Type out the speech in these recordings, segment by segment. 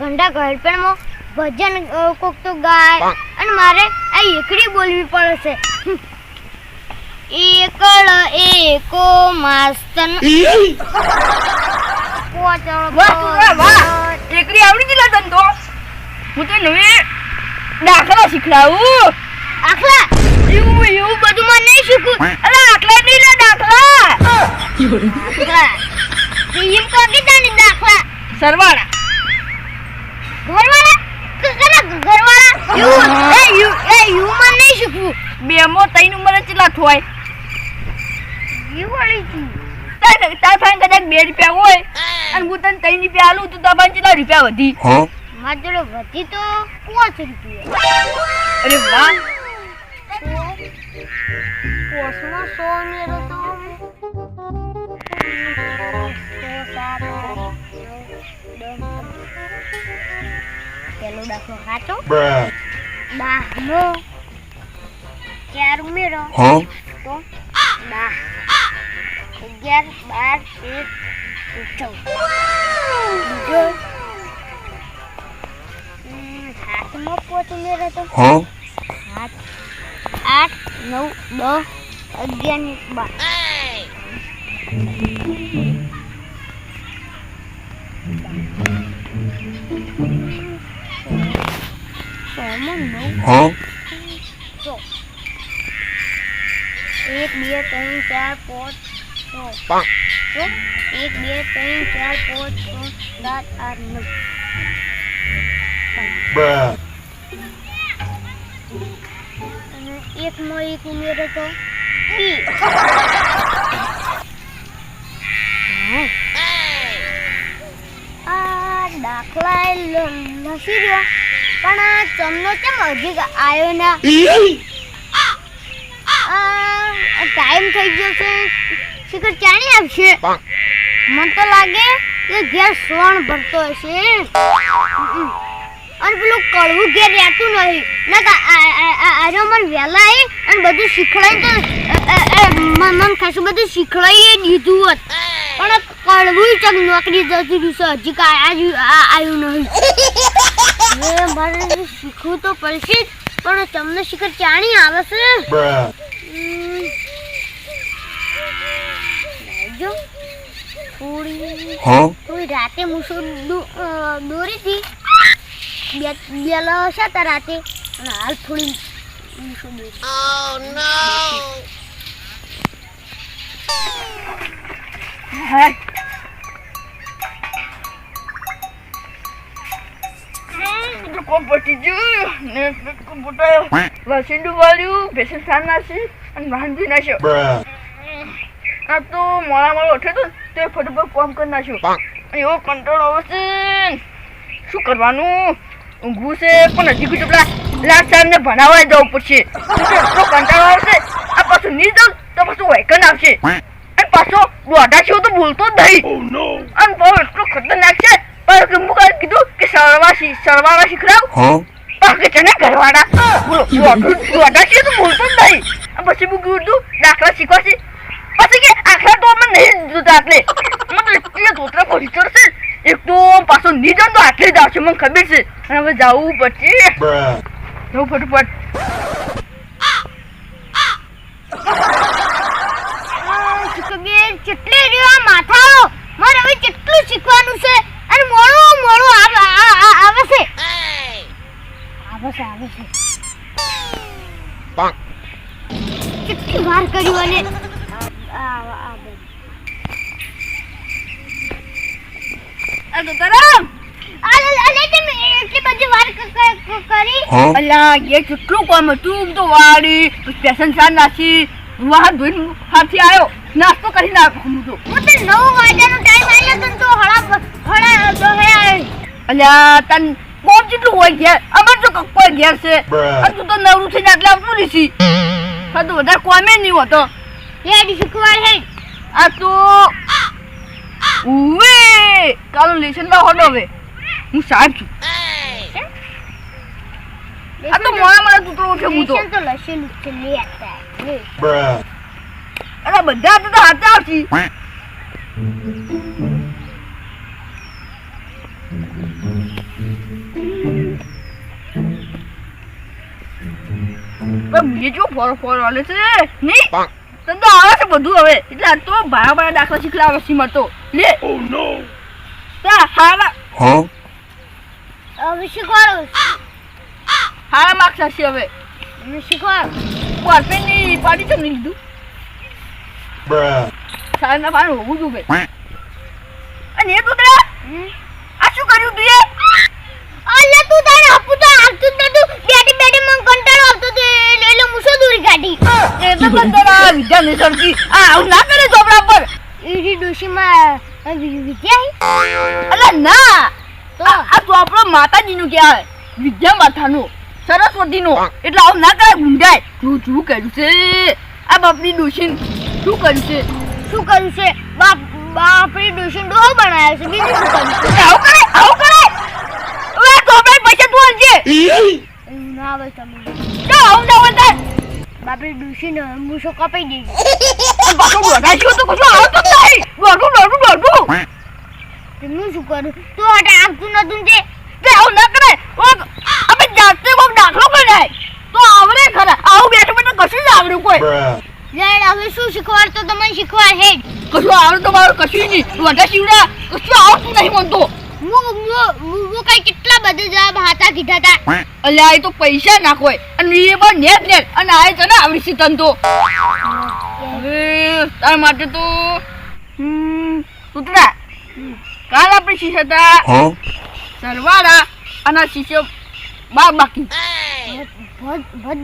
ઘંટા ઘરપણમાં ભજન કોક તો ગાય અને મારે આ એકડી બોલવી પડશે એકળ એકો માસ્તન. એકડી આવડી ગયેલા તન તો હું તો નવી દાખલા શીખડાવું. આખલા? એવું એવું બધું મને નહીં શીખવું. અરે આખલા નહીં લે દાખલા. એમ તો કીધા ને દાખલા. સરવાળા. બે મો તઈ ઉંમરે કેટલા થોય તાર તાર પાસે કદાચ બે રૂપિયા હોય અને હું તને ત્રણ રૂપિયા આલું તો તાર કેટલા રૂપિયા વધી? મારે જોડે વધી તો પાંચ રૂપિયા. અરે વાહ. સો મેરો તો પેલો દાખલો સાચો Bruh. દાહનો ચાર ઉમેરો Huh? તો દાહ અગિયાર બાર તેર ચૌદ બીજો હમ, હાથમાં પોચ ઉમેરો તો Huh? સાત આઠ નવ દસ અગિયાર ને બાર સોમાં નવ એક બે ત્રણ ચાર પાંચ છ એક બે ત્રણ ચાર પાંચ છ સાત આઠ નવ. અને એકમાં એક ઉમેરો તો હા. આ દાખલા એ લ- લખી રહ્યો પણ તમને કેમ હજી આવ્યો ના? ટાઈમ થઈ ગયો છે. શિખર ચાણી આવશે? મને તો લાગે કે ઘેર સોણ ભરતો હશે. અને પેલું કડવું ઘેર રહેતું નહીં. આજે મને વહેલા આવી અને બધું શીખડાય તો મને ખાસું બધું શીખડાઈ દીધું હોત. પણ આ કડવું ચક નોકરી જતું છે. હજી કાંઈ આજુ આવ્યું નહીં. મેં મારે શીખવું તો પડશે જ પણ તમને શિખર ચાણી આવે છે. જો થોડી થોડી રાતે મૂસો દોરી હતી બે બેલા હશે તા રાતે. અને હાલ થોડી મૂસો દોરી વાસીંડું વાળ્યું ભેસન સાર નાસી અને વાંધી નાખ્યો આ તો મોડા મોડા ઉઠ્યો તો તે ફટાફટ કોમ કરી નાખ્યો એવો કંટાળો આવે શું કરવાનું? ઊંઘવું છે પણ હજી કીધું પેલા લાખ સાહેબને ભણાવવા જવું પડશે. કંટાળો આવશે આ પાછું નહીં જાઉં તો પાછું વૈકન આવશે. પાછો દોઢા જેવો તો બોલતો જ નહીં. Oh no. અને બહુ એટલો ખતરનાક છે. પણ કે મું કાંઈ કીધું કે સરવા સરવાળા શીખડાવ? Huh? બાકી છે ને ઘરવાળા? બોલો દોઢું છે તો બોલતો જ નહીં. પછી મું કીધું દાખલા શીખવા છે. પછી કે આખલા તો અમે નહીં જોતા મને તો એટલી ધોતરા પડી ચડશે એક તો પાછો નહીં જાઉં તો આટલે જ આવશે મને ખબર છે. અને હવે જવું પડશે. જવું ફટોફટ શિખરબેન કેટલે રહ્યો માથાઓ. મારે હવે કેટલું શીખવાનું છે? અને મોડું મોડું આવે આ- આ- આવે છે? આવે છે આવે છે. કેટલી વાર કર્યું અને અલે? એ કેટલું કામ હતું? તો વાડી સ્ટેશન સાર નાસી વાહ ધોઈને હાથી આવ્યો નાસ્તો કરી નાખો હું તો. હું તો નવ વાગ્યાનો ટાઈમ આવી ગયો તો હળા હળા દોહે અલ્યા તન કોમ જેટલું હોય ઘેર? અમાર તો કોઈ ઘેર છે. આ તું તો નવરું થઈને આટલે આવતું હા તો વધારે કોમે નહીં હોતો. લેડી શીખવાડ હે. આ તો ઉવે! કાલ લેશનમાં હોડો હવે. હું સાહેબ છું. આ તો મોડા તૂતરો ઉઠે હું તો લસેલું છે લે. Bruh. અરે બધા તો હાથે આવતી પણ બીજો ફોર ફોર વાલે છે નહીં? તને તો આવે છે બધું હવે. એટલે આ તો ભાડા ભાડા દાખલા શીખલાવે સીમા તો. લે. તા હારા Huh? હવે શીખવાડો. હારા માર્ક્સ હશે હવે. શીખવાડો બોલપેનની તમને લીધું Bruh. સારના પાનું હોવું જોઈએ. ભાઈ અને એ દૂધરા આ શું કર્યું તું એ? અલ્લે તું તારે આપું તો આવતું જ નતું. બેટી બેટી મને કંટાળો આવતો તો એટલે એટલે મુસો દૂરી કાઢી. એ તો બંદરા વિદ્યા નહીં સરતી આ આવું ના કરે ચોપડા પર. ઈડી ડોશીમાં વિદ્યા ના. તો? આ આ ચોપડો માતાજીનું કહેવાય. વિદ્યા માતાનું. સરસ્વતીનું એટલે આવું ના કરે ગુંજાય. તું શું કર્યું છે? આ બાપની ડોશીન શું કર્યું છે? શું કર્યું છે? બાપ બાપની ડોશી ડો બનાવ્યો છે. બીજું શું કર્યું છે? આવું કરે આવું કરે ઓય ચોપડા પૈસા તું અંજે ના આવે તમે તો આવું ના બોલતા બાપરી ડોશીને મુસો કપાઈ દે બાપુ દોઢા છો તો કશું આવતું નહીં. દોઢું દોઢું દોઢું તમે શું કરું તો હટે આવતું નતું ને તે તે આવું ના કરે ઓ કોક દાખલો તો આવડે ખરા. આવું બેઠું બેઠું કશું જ આવડ્યું કોઈ. લેડ હવે શું શીખવાડતો તમને શીખવાડ હે. કશું આવડે તો મારું કશું નહીં. દોઢા શીવડા કશું આવતું નહીં મનતો હું હું હું કઈ કેટલા બધા જવાબ હાથા કીધા હતા અલ્યા એ તો પૈસા નાખો અને એ પણ નેટ નેટ. અને આ આવડી તન તો. હવે તારા માટે તો હમ કાલ આપણે શીખ્યા હતા? સરવાળા અને આ શીખ્યો બા બાકી. ભદ ભદ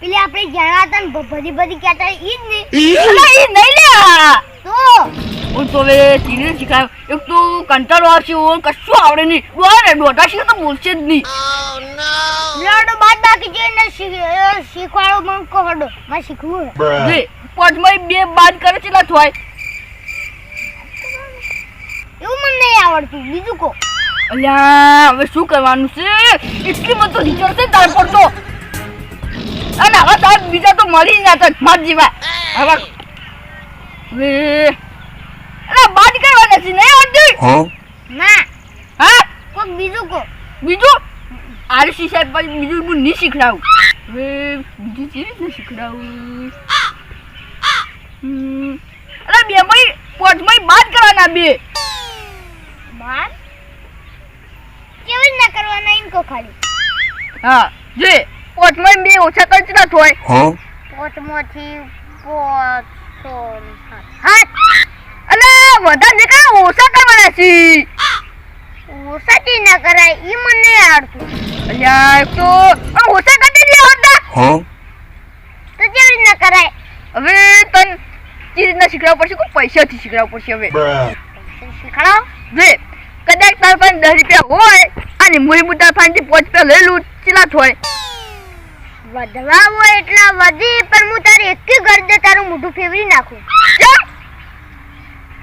પેલી આપણે જાણા હતા ને ભ- બધી બધી કહેતા ઈ જ નહીં લ્યા તો? હું તો હવે સીરીયલ શીખાય એક તો કંટાળો આવશે ઓર કશું આવડે નહીં. ડોરે ડોટા શીખે તો બોલશે જ નહીં. લડો બાદ બાકી જે ને શીખવાડો મને શીખવું Bruh. બે બાદ કરે છે થોય. એવું મને નહીં આવડતું. બીજું કહો. અલ્યા હવે શું કરવાનું છે? એટલી મત તો છે તાર પર તો. અને હવે તાર બીજા તો મળી ના થાય માર જીવા. હવે અરે અલા બાદ કરવાના છે? નહીં Huh? ના. હા? કોક બીજું કહો બીજું? આરસી સાહેબ પછી બીજું હું નહીં શીખડાવું. હવે બીજું કેવી રીતના શીખડાવું? હમ. અરે બે મય પોચમય બાદ કરવાના બે. કેવી કરવાના ઇનકો ખાલી. હા જે પોચમય બે ઓછા કરતી ના થોય Huh? પોટ પોચસો હા અને વધારે કા ઓછા કરવાના છે. જી ના કરાય ઈ મને નહીં આવડતું. અલ્યા તો ઓછા કરતી દે આવડતા હા? તો કેવી રીતના કરાય? હવે તન ચીજ રીતના શીખડાવ પડશે? કોઈ પૈસાથી શીખડાવ પડશે હવે. શીખડાવો જે કદાચ તાર પાસે દસ રૂપિયા હોય અને મુઈ મુદ્દા તાર પાંચ રૂપિયા લઈ લઉં ચીલા થોય? વધવા હોય એટલા વધી પણ હું તારી એકી ગરજે તારું મોઢું ફેવરી નાખું.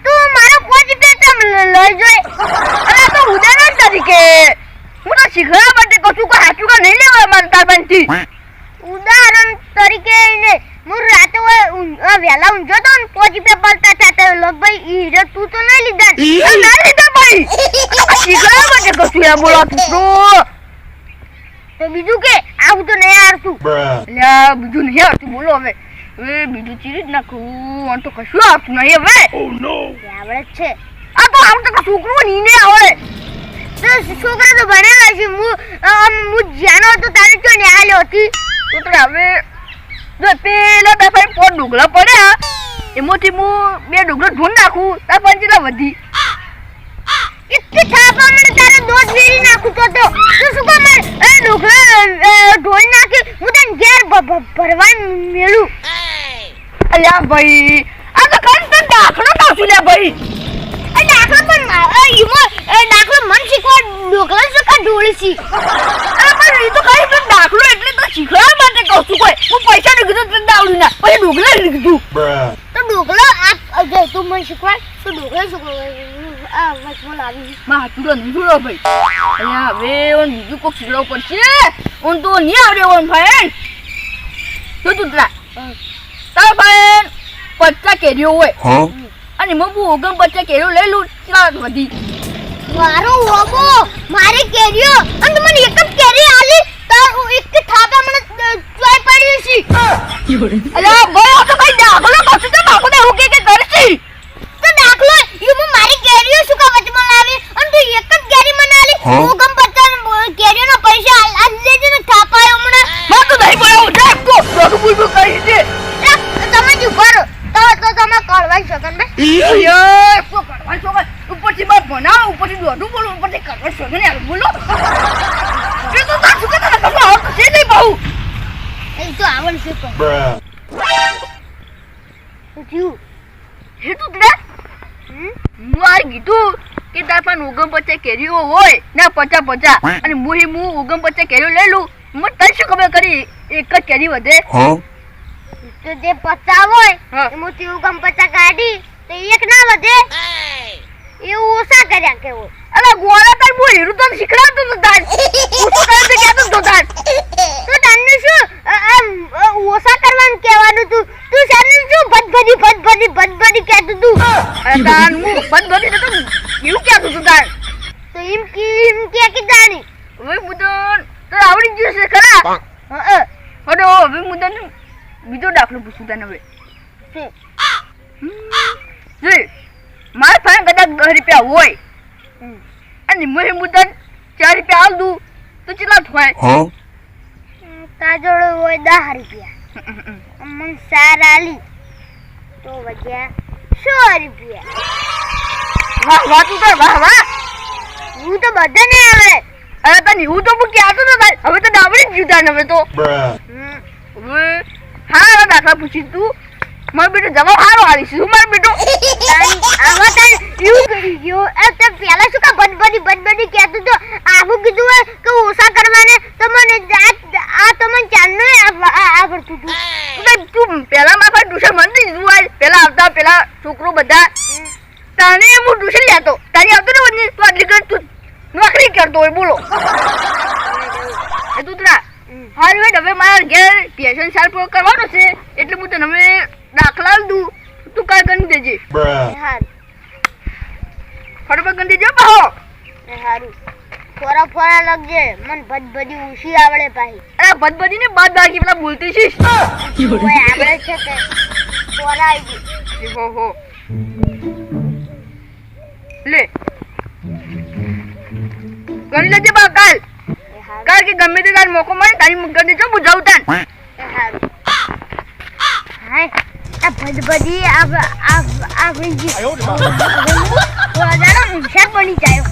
તું મારો પાંચ રૂપિયા તમ લઈ જોઈ અરે તો ઉદાહરણ તરીકે. હું તો શીખવા માટે કશું કોઈ સાચું કા નહીં લેવાય મારે તાર પાસેથી? ઉદાહરણ તરીકે ને હું રાતે વહેલા ઊંઘ્યો તો ને પાંચ રૂપિયા પડતા ચાતે લગભગ ઈ તું તો નહીં લીધા. ના લીધા ભાઈ આ શીખવા માટે કશું યાર બોલો તું તો બીજું કે આવું તો નહીં આવડતું અલ્યા બીજું નહીં આવતું બોલો હવે હવે બીજું ચીરી જ નાખું આમ તો કશું આવતું નહીં હવે આવડે જ છે આ તો આમ તો છોકરું નીને આવે તો છોકરા તો ભણેલા છે હું હું જાણો હતો તારે ચો ને આલ્યો હતી તો તો હવે જો પેલા દફાઈ પોત ડુગલા પડ્યા એમાંથી હું બે ડુગલા ઢૂંઢ નાખું તાર કેટલા વધી તારે વેરી નાખું તો તો તો શું કામ એ ઢોકળા ઢોળી નાખી? હું તને ઘેર ભરવા મેળું અલ્યા ભાઈ આ તો કઈ તો દાખલો છું લે ભાઈ? એ દાખલો પણ ઈમો એ દાખલો મન શીખવા ઢોકળા શું કા ઢોળી શીખ અરે પણ એ તો કઈ પણ દાખલો એટલે તો શીખવા માટે કહું છું કોઈ. હું પૈસા લીધું તને આવડ્યું ના. પછી ડુગલા ની તો ઢોકળો આ તું મને શીખવાડ તો ઢોકળો શું આ વચમાં લાવી માં હાથુડો નહીં જોડો ભાઈ. અલ્યા હવે ઓન બીજું કોક શીખડાવવું પડશે ઓન તો નહીં આવડે ઓન ભાઈ. તું ત્રા તારા ભાઈ પચાસ કેરીઓ હોય. અને મબુ ઓગણ પચાસ કેરીઓ લઈ લઉં ચાલ વધી મારો ઓબો મારે કેરીઓ અને મને એક જ કેરી આલી તાર એક થાપા મને ચોય પડી છે. અલા ભાઈ તો ભાઈ દાખલો કશું તો બાપુ ને એવું કે કે કરશી તો દાખલો ઈ હું મારી કેરીઓ શું કા વચમાં લાવી અને તું એક જ કેરી પતન કેરીઓના પૈસા આલ દેજે ને થાપાય હમણાં. માં તો નહીં પડ્યો જા કો દોઢ બુલ બુલ કરી દે તમે જ ઊભા તો તો તમે કળવાઈ શકન બે અલ્યા કો કરવા છો ઉપરથી બાપ બનાવ ઉપરથી દોડું બોલો ઉપરથી કરવા શકન ને યાર બોલો. કે તો તા શું કરતા તમે આવતો છે નહીં બહુ. એ તો આવન પણ. Bruh. શું થયું? હે તું દે હમ? કીધું કે તાર પાસે ઓગણ પચાસ કેરીઓ હોય. ને પચા પચા. અને મુહી મુ ઉગમ ઓગણ કેરીઓ લઈ લઉં. મને તને શું ખબર કરી? એક જ કેરી વધે. તો જે પચાવ હોય હા. ઉગમ પચા કાઢી તો એક ના વધે. એવું ઓછા કર્યા કેવું અરે ગોળા તાર હું હીરું તો શીખડાવતો તો તાર. હું શું કરે તો કહેતો તો તાર. તો તને શું ઓછા કરવાનું કહેવાનું તું. તું શાને શું ભદભદી ભદભદી ભદભદી કહેતું તું? અરે તાર હું બંધ ભરી એવું કહેતો તો તાર તો એમ કે એમ કે કે જાણી? હવે મુદન તો આવડી ગયું છે ખરા. હા. હડો હવે મુદન બીજો દાખલો પૂછું તને હવે. જોઈ મારા પાસે કદાચ દસ રૂપિયા હોય. હમ. અને મેં મુદન ચાર રૂપિયા આલ દઉં તો કેટલા થાય? કાજોળો હોય દસ રૂપિયા. મને સાર આલી. તો વધ્યા સો રૂપિયા. વાહ વાહ તું વાહ વાહ. હું તો બધાને આવડે અરે તને એવું તો હું કહેતો તો તાર હવે તો ડાબડી જ જીવતા ને હવે તો. હમ. હવે દાખલા પૂછી તું. મારો બેટો જવાબ હારો આલીશ. શું મારો બેટો? આવા તાર એવું કરી ગયો. એ તે પેલા શું કા બનબની બદબદી કહેતું તો આવું કીધું હોય કે ઓછા કરવાને તો મને આ તો મને ચાંદનો આવડતું હતું. તું પેલા મારા પાસે ટ્યુશન મને દીધું આજ પેલા આવતા પેલા છોકરો બધા. તને હું ટ્યુશન લેતો તારી આવતો ને બધી તું આટલી કરી તું નોકરી કરતો હોય બોલો. એ તું તરા હમ. હારું હવે મારા ઘેર પેશન સાલ પૂરો કરવાનો છે એટલે હું તને હવે દાખલા દઉં. તું કાંઈ ગણી દેજે. ફટાફટ ગણી દેજો પાહો. એ ફોરા ફોરા લગજે. મન બદબદી ઉશી આવડે પાહી. અરે બદબદી ને બાદ બાકી પેલા બોલતી છીસ કોઈ આવડે છે કે ફોરા આવી ગઈ. હો હો. લે ગણી લેજે બા કાલ કાલ કે ગમે તે તાર મોકો મળે તારી મુક કરી દેજો બુજાવું તાન એ હાય આ બદબદી આ આ આ ગઈ ગઈ વધારે હોશિયાર બની જાય